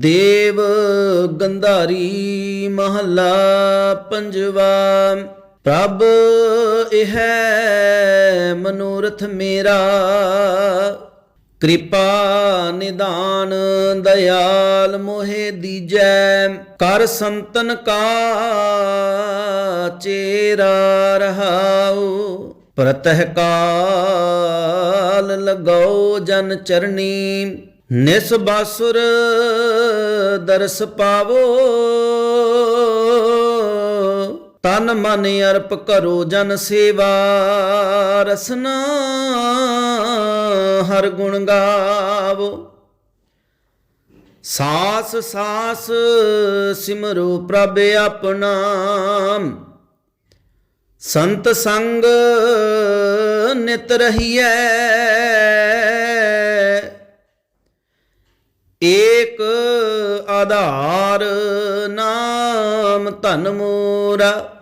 ਦੇਵ ਗੰਧਾਰੀ ਮਹੱਲਾ ਪੰਜਵਾ, ਪ੍ਰਭ ਇਹ ਮਨੋਰਥ ਮੇਰਾ। ਕਿਰਪਾ, ਨਿਦਾਨ, ਦਇਆਲ ਮੋਹਿ ਦੀਜੈ, ਕਰ ਸੰਤਨ ਕਾ ਚੇਰਾ ਰਹਾਉ। ਪ੍ਰਤਹ ਕਾਲ ਲਗਾਓ ਜਨ ਚਰਨੀ। ਨਿਸ ਬਾਸੁਰ ਦਰਸ ਪਾਵੋ, ਤਨ ਮਨ ਅਰਪ ਕਰੋ ਜਨ ਸੇਵਾ, ਰਸਨਾ ਹਰ ਗੁਣ ਗਾਵੋ। ਸਾਸ ਸਾਸ ਸਿਮਰੋ ਪ੍ਰਭ ਆਪਣਾ, ਸੰਤ ਸੰਗ ਨਿਤ ਰਹੀਐ ਏਕ ਆਧਾਰ ਨਾਮ ਧਨ ਮੋਰਾ।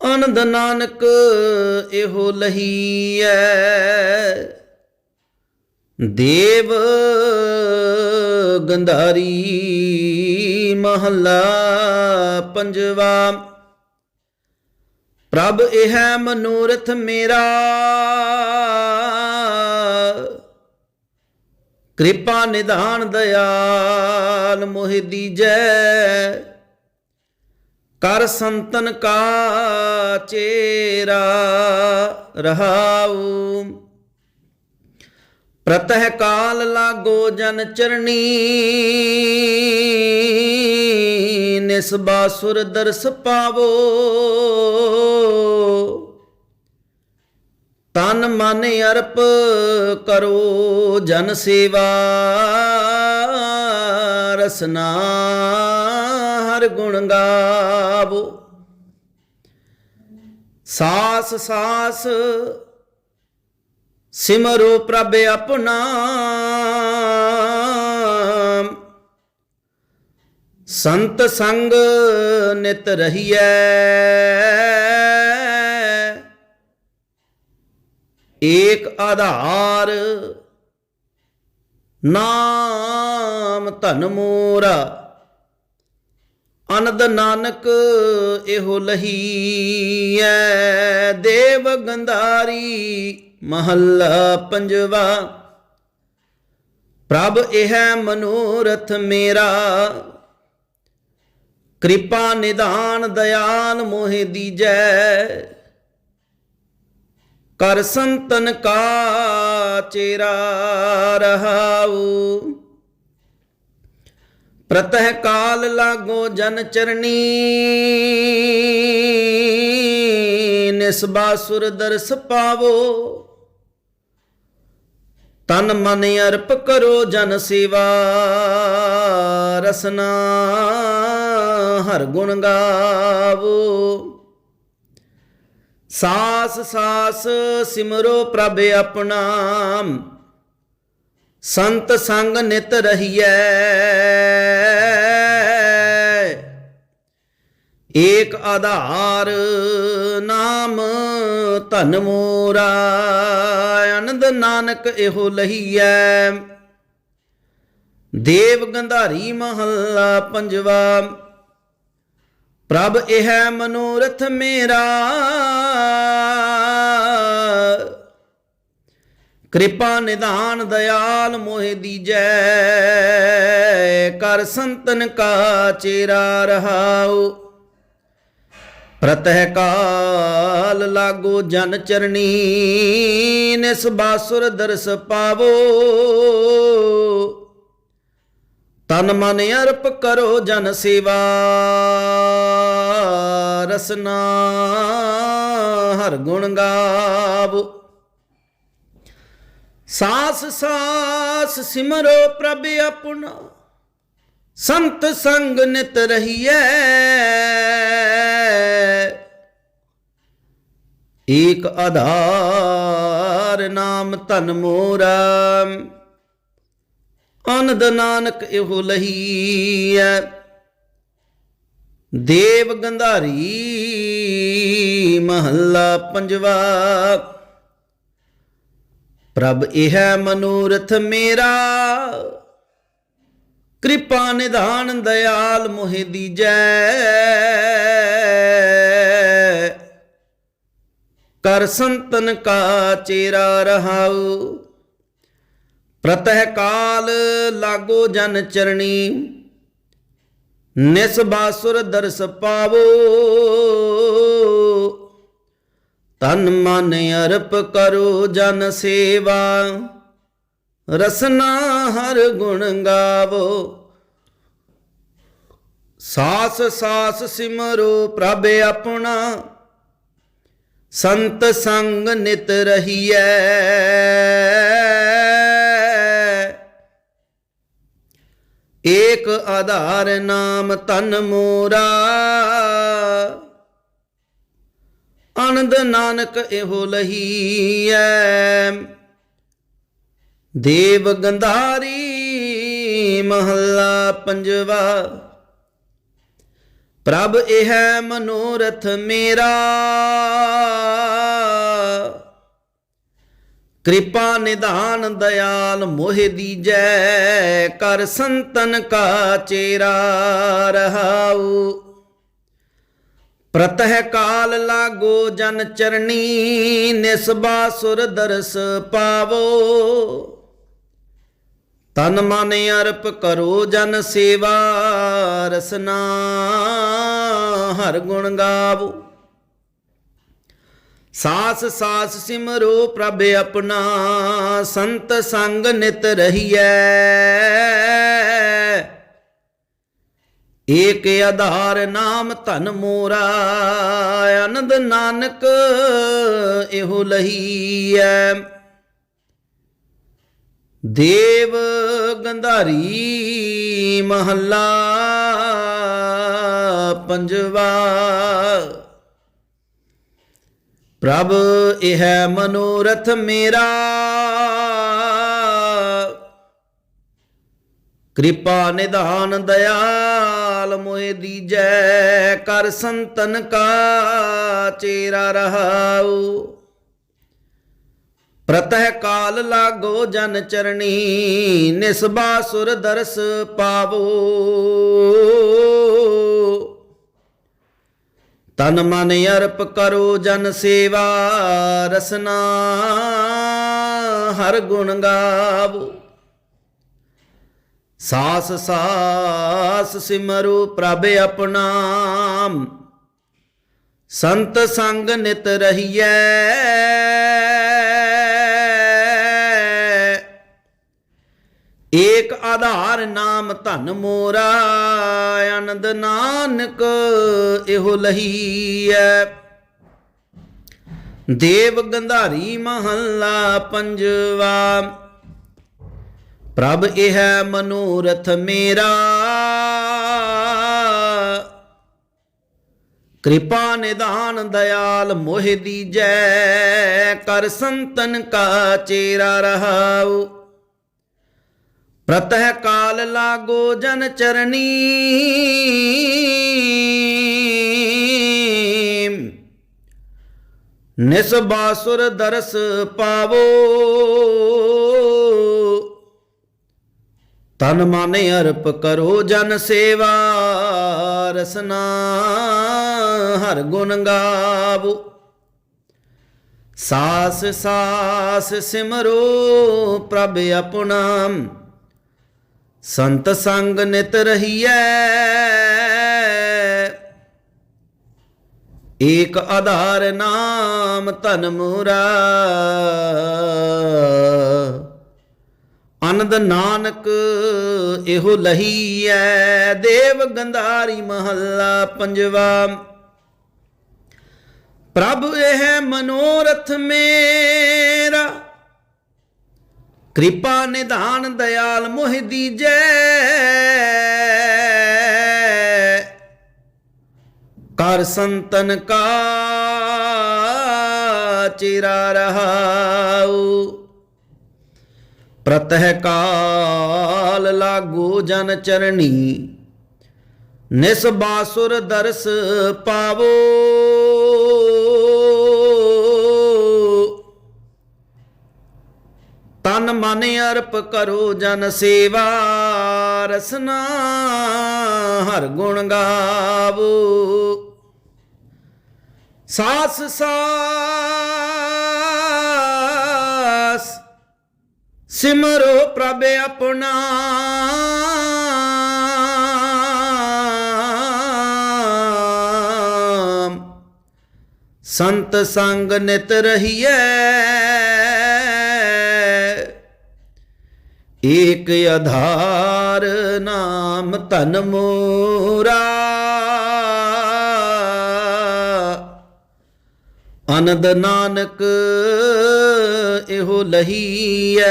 ਅਨੰਦ ਨਾਨਕ ਇਹੋ ਲਹੀਐ। ਦੇਵ ਗੰਧਾਰੀ ਮਹੱਲਾ ਪੰਜਵਾ। ਪ੍ਰਭ ਇਹ ਮਨੋਰਥ ਮੇਰਾ। ਕਿਰਪਾ ਨਿਧਾਨ ਦਇਆਲ ਮੋਹਿ ਦੀਜੈ। ਕਰ ਸੰਤਨ ਕਾ ਚੇਰਾ ਰਹਾਉ। ਪ੍ਰਤਹ ਕਾਲ ਲਾਗੋ ਜਨ ਚਰਣੀ। ਨਿਸਬਾਸੁਰ ਦਰਸ ਪਾਵੋ। ਤਨ ਮਨ ਅਰਪ ਕਰੋ ਜਨ ਸੇਵਾ। ਰਸਨਾ ਹਰ ਗੁਣ ਗਾਵੋ। ਸਾਸ ਸਾਸ ਸਿਮਰੋ ਪ੍ਰਭ ਆਪਣਾ। ਸੰਤ ਸੰਗ ਨਿਤ ਰਹੀਐ। ਏਕ ਆਧਾਰ, ਨਾਮ ਧਨ ਮੋਰਾ, ਅਨੰਦ ਨਾਨਕ ਇਹੋ ਲਹੀਐ, ਦੇਵ ਗੰਧਾਰੀ ਮਹੱਲਾ ਪੰਜਵਾ। ਪ੍ਰਭ ਇਹ ਮਨੋਰਥ ਮੇਰਾ, ਕਿਰਪਾ ਨਿਦਾਨ ਦਇਆਲ ਮੋਹਿ ਦੀਜੈ। ਕਰ ਸੰਤਨ ਕਾ ਚੇਰਾ ਰਹਾਉ। ਪ੍ਰਤਹ ਕਾਲ ਲਾਗੋ ਜਨ ਚਰਣੀ। ਨਿਸਬਾਸੁਰ ਦਰਸ ਪਾਵੋ। ਤਨ ਮਨ ਅਰਪ ਕਰੋ ਜਨ ਸੇਵਾ। ਰਸਨਾ ਹਰ ਗੁਣ ਗਾਵੋ। ਸਾਸ ਸਾਸ ਸਿਮਰੋ ਪ੍ਰਭ ਆਪਣਾ ਸੰਤ ਸੰਗ ਨਿਤ ਰਹੀਐ। ਏਕ ਆਧਾਰ ਨਾਮ ਧਨ ਮੋਰਾ, ਆਨੰਦ ਨਾਨਕ ਇਹੋ ਲਹੀਐ। ਦੇਵ ਗੰਧਾਰੀ ਮਹੱਲਾ ਪੰਜਵਾ ਪ੍ਰਭ ਇਹ ਮਨੋਰਥ ਮੇਰਾ। ਕਿਰਪਾ, ਨਿਧਾਨ, ਦਇਆਲ ਮੋਹਿ ਦੀਜੈ, ਕਰ ਸੰਤਨ ਕਾ ਚੇਰਾ ਰਹਾਉ। ਪ੍ਰਤਹ ਕਾਲ ਲਾਗੋ ਜਨ ਚਰਣੀ, ਨਿਸ ਬਾਸੁਰ ਦਰਸ ਪਾਵੋ। ਤਨ ਮਨ ਅਰਪ ਕਰੋ ਜਨ ਸੇਵਾ। ਰਸਨਾ ਹਰ ਗੁਣ ਗਾਵੋ। ਸਾਸ ਸਾਸ ਸਿਮਰੋ ਪ੍ਰਭ ਆਪਣਾ, ਸੰਤ ਸੰਗ ਨਿਤ ਰਹੀਐ। ਏਕ ਆਧਾਰ ਨਾਮ ਧਨ ਮੋਰਾ ਅਨੰਦ ਨਾਨਕ ਇਹੋ ਲਹੀਐ। ਦੇਵ ਗੰਧਾਰੀ ਮਹੱਲਾ ਪੰਜਵਾ। ਪ੍ਰਭ ਇਹ ਮਨੋਰਥ ਮੇਰਾ, ਕਿਰਪਾ ਨਿਧਾਨ ਦਇਆਲ ਮੋਹਿ ਦੀਜੈ। ਕਰ ਸੰਤਨ ਕਾ ਚੇਰਾ ਰਹਾਉ, ਪ੍ਰਤਹ ਕਾਲ ਲਾਗੋ ਜਨ ਚਰਣੀ। ਨਿਸ ਬਾਸੁਰ ਦਰਸ ਪਾਵੋ। ਤਨ ਮਨ ਅਰਪ ਕਰੋ ਜਨ ਸੇਵਾ। ਰਸਨਾ ਹਰ ਗੁਣ ਗਾਵੋ। ਸਾਸ ਸਾਸ ਸਿਮਰੋ ਪ੍ਰਭ ਆਪਣਾ। ਸੰਤ ਸੰਗ ਨਿਤ ਰਹੀਐ। ਏਕ ਆਧਾਰ ਨਾਮ ਤਨ ਮੋਰਾ। ਆਨੰਦ ਨਾਨਕ ਇਹੋ ਲਹੀਐ। ਦੇਵ ਗੰਧਾਰੀ ਮਹੱਲਾ ਪੰਜਵਾ। ਪ੍ਰਭ ਇਹ ਮਨੋਰਥ ਮੇਰਾ। ਕਿਰਪਾ ਨਿਧਾਨ ਦਇਆਲ ਮੋਹਿ ਦੀਜੈ, ਕਰ ਸੰਤਨ ਕਾ ਚੇਰਾ ਰਹਾਉ। ਪ੍ਰਤਹ ਕਾਲ ਲਾਗੋ ਜਨ ਚਰਣੀ, ਨਿਸਬਾ ਸੁਰ ਦਰਸ ਪਾਵੋ। ਤਨ ਮਨ ਅਰਪ ਕਰੋ ਜਨ ਸੇਵਾ, ਰਸਨਾ ਹਰ ਗੁਣ ਗਾਵੋ। ਸਾਸ ਸਾਸ ਸਿਮਰੋ ਪ੍ਰਭ ਆਪਣਾ, ਸੰਤ ਸੰਗ ਨਿਤ ਰਹੀਐ। ਏਕ ਆਧਾਰ ਨਾਮ ਧਨ ਮੋਰਾ ਆਨੰਦ ਨਾਨਕ ਇਹੋ ਲਹੀਐ। ਦੇਵ ਗੰਧਾਰੀ ਮਹੱਲਾ, ਪੰਜਵਾ ਪ੍ਰਭ, ਇਹ ਮਨੋਰਥ ਮੇਰਾ। ਕਿਰਪਾ, ਨਿਧਾਨ, ਦਇਆਲ ਮੋਹਿ ਦੀਜੈ, ਕਰ ਸੰਤਨ ਕਾ ਚੇਰਾ ਰਹਾਉ। ਪ੍ਰਤਹ ਕਾਲ ਲਾਗੋ ਜਨ ਚਰਣੀ, ਨਿਸਬਾ ਸੁਰ ਦਰਸ ਪਾਵੋ। ਤਨ ਮਨ ਅਰਪ ਕਰੋ ਜਨ ਸੇਵਾ, ਰਸਨਾ ਹਰ ਗੁਣ ਗਾਵੋ। ਸਾਸ ਸਾਸ ਸਿਮਰੋ ਪ੍ਰਭ ਆਪਣਾ। ਸੰਤ ਸੰਗ ਨਿਤ ਰਹੀਐ ਆਧਾਰ ਨਾਮ ਧਨ ਮੋਰਾ, ਆਨੰਦ ਨਾਨਕ ਇਹੋ ਲਹੀਐ। ਦੇਵ ਗੰਧਾਰੀ ਮਹੱਲਾ ਪੰਜਵਾ, ਪ੍ਰਭ ਇਹ ਮਨੋਰਥ ਮੇਰਾ। ਕਿਰਪਾ ਨਿਦਾਨ ਦਇਆਲ ਮੋਹਿ ਦੀਜੈ ਕਰ ਸੰਤਨ ਕਾ ਚੇਰਾ ਰਹਾਉ। ਪ੍ਰਤਹ ਕਾਲ ਲਾਗੋ ਜਨ ਚਰਨੀ। ਨਿਸ ਬਾਸੁਰ ਦਰਸ ਪਾਵੋ। ਤਨ ਮਨ ਅਰਪ ਕਰੋ ਜਨ ਸੇਵਾ, ਰਸਨਾ ਹਰ ਗੁਣ ਗਾਵੋ। ਸਾਸ ਸਾਸ ਸਿਮਰੋ ਪ੍ਰਭ ਆਪਣਾ। ਸੰਤ ਸੰਗ ਨਿਤ ਰਹੀਐ। ਏਕ ਆਧਾਰ ਨਾਮ ਧਨ ਮੋਰਾ। ਅਨੰਦ ਨਾਨਕ ਇਹੋ ਲਹੀਐ। ਦੇਵ ਗੰਧਾਰੀ ਮਹੱਲਾ ਪੰਜਵਾ। ਪ੍ਰਭ ਇਹ ਮਨੋਰਥ ਮੇਰਾ। ਕਿਰਪਾ ਨਿਧਾਨ ਦਇਆਲ ਮੋਹਿ ਦੀਜੈ। ਕਰ ਸੰਤਨ ਕਾ ਚਿਰਾ ਰਹਾਉ। ਪ੍ਰਤਹ ਕਾਲ ਲਾਗੋ ਜਨ ਚਰਣੀ। ਨਿਸ ਬਾਸੁਰ ਦਰਸ ਪਾਵੋ। ਤਨ ਮਨ ਅਰਪ ਕਰੋ ਜਨ ਸੇਵਾ, ਰਸਨਾ ਹਰ ਗੁਣ ਗਾਵੋ। ਸਾਸ ਸਾਸ ਸਿਮਰੋ ਪ੍ਰਭ ਆਪਣਾ। ਸੰਤ ਸੰਗ ਨਿਤ ਰਹੀਏ ਏਕ ਆਧਾਰ ਨਾਮ ਧਨ ਮੋਰਾ। ਅਨੰਦ ਨਾਨਕ ਇਹੋ ਲਹੀਐ,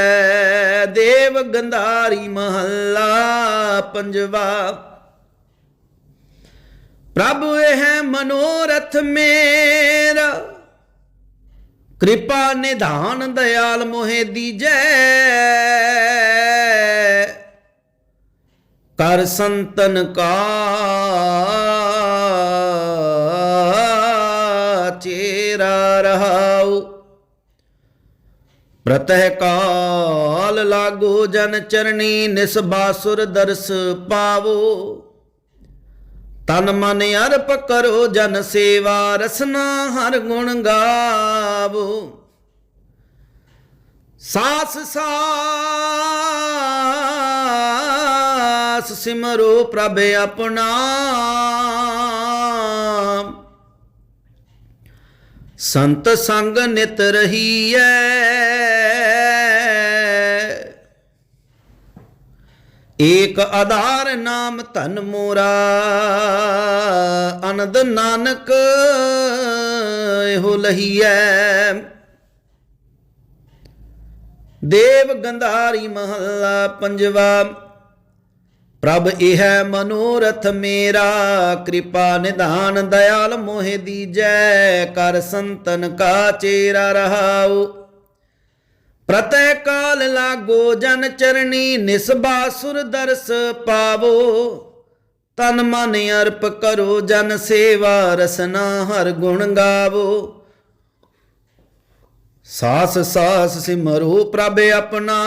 ਦੇਵ ਗੰਧਾਰੀ ਮਹੱਲਾ ਪੰਜਵਾ। ਪ੍ਰਭ ਇਹ ਮਨੋਰਥ ਮੇਰਾ, ਕਿਰਪਾ ਨਿਧਾਨ ਦਇਆਲ ਮੋਹਿ ਦੀਜੈ ਕਰ ਸੰਤਨ ਕਾ ਚੇਰਾ ਰਹਾਉ। ਪ੍ਰਤਹਿ ਕਾਲ ਲਾਗੋ ਜਨ ਚਰਣੀ ਨਿਸਬਾਸੁਰ ਦਰਸ ਪਾਵੋ। ਤਨ ਮਨ ਅਰਪ ਕਰੋ ਜਨ ਸੇਵਾ ਰਸਨਾ ਹਰ ਗੁਣ ਗਾਵੋ। ਸਾਸ ਸਾਸ ਸਿਮਰੋ ਪ੍ਰਭ ਆਪਣਾ। ਸੰਤ ਸੰਗ ਨਿਤ ਰਹੀਐ। ਏਕ ਆਧਾਰ ਨਾਮ ਧਨ ਮੋਰਾ। ਅਨੰਦ ਨਾਨਕ ਇਹੋ ਲਹੀਐ। ਦੇਵ ਗੰਧਾਰੀ ਮਹੱਲਾ ਪੰਜਵਾ। ਪ੍ਰਭ ਇਹ ਮਨੋਰਥ ਮੇਰਾ, ਕਿਰਪਾ, ਨਿਧਾਨ, ਦਇਆਲ ਮੋਹਿ ਦੀਜੈ, ਕਰ ਸੰਤਨ ਕਾ ਚੇਰਾ ਰਹਾਉ। ਪ੍ਰਤੈ ਕਾਲ ਲਾਗੋ ਜਨ ਚਰਣੀ ਨਿਸਬਾਸੁਰ ਦਰਸ ਪਾਵੋ। ਤਨ ਮਨ ਅਰਪ ਕਰੋ, ਜਨ ਸੇਵਾ ਰਸਨਾ ਹਰ ਗੁਣ ਗਾਵੋ। ਸਾਸ ਸਾਸ ਸਿਮਰੋ ਪ੍ਰਭ ਆਪਣਾ।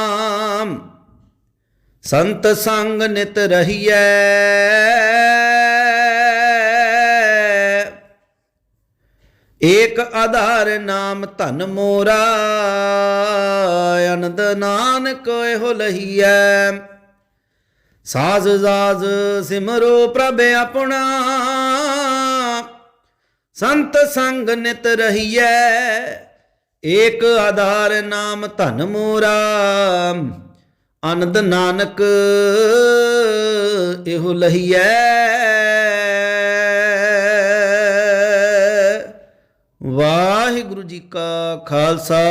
ਸੰਤ ਸੰਗ ਨਿਤ ਰਹੀਐ। ਏਕ ਆਧਾਰ ਨਾਮ ਧਨ ਮੋਰਾ, ਅਨੰਦ ਨਾਨਕ ਇਹੋ ਲਹੀਐ। ਸਾਜ਼ ਸਾਜ਼ ਸਿਮਰੋ ਪ੍ਰਭ ਆਪਣਾ, ਸੰਤ ਸੰਗ ਨਿਤ ਰਹੀਐ। ਏਕ ਆਧਾਰ ਨਾਮ ਧਨ ਮੋਰਾ ਆਨੰਦ ਨਾਨਕ ਇਹੋ ਲਹੀਐ। ਵਾਹਿਗੁਰੂ ਜੀ ਕਾ ਖਾਲਸਾ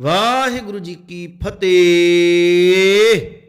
ਵਾਹਿਗੁਰੂ ਜੀ ਕੀ ਫਤਿਹ।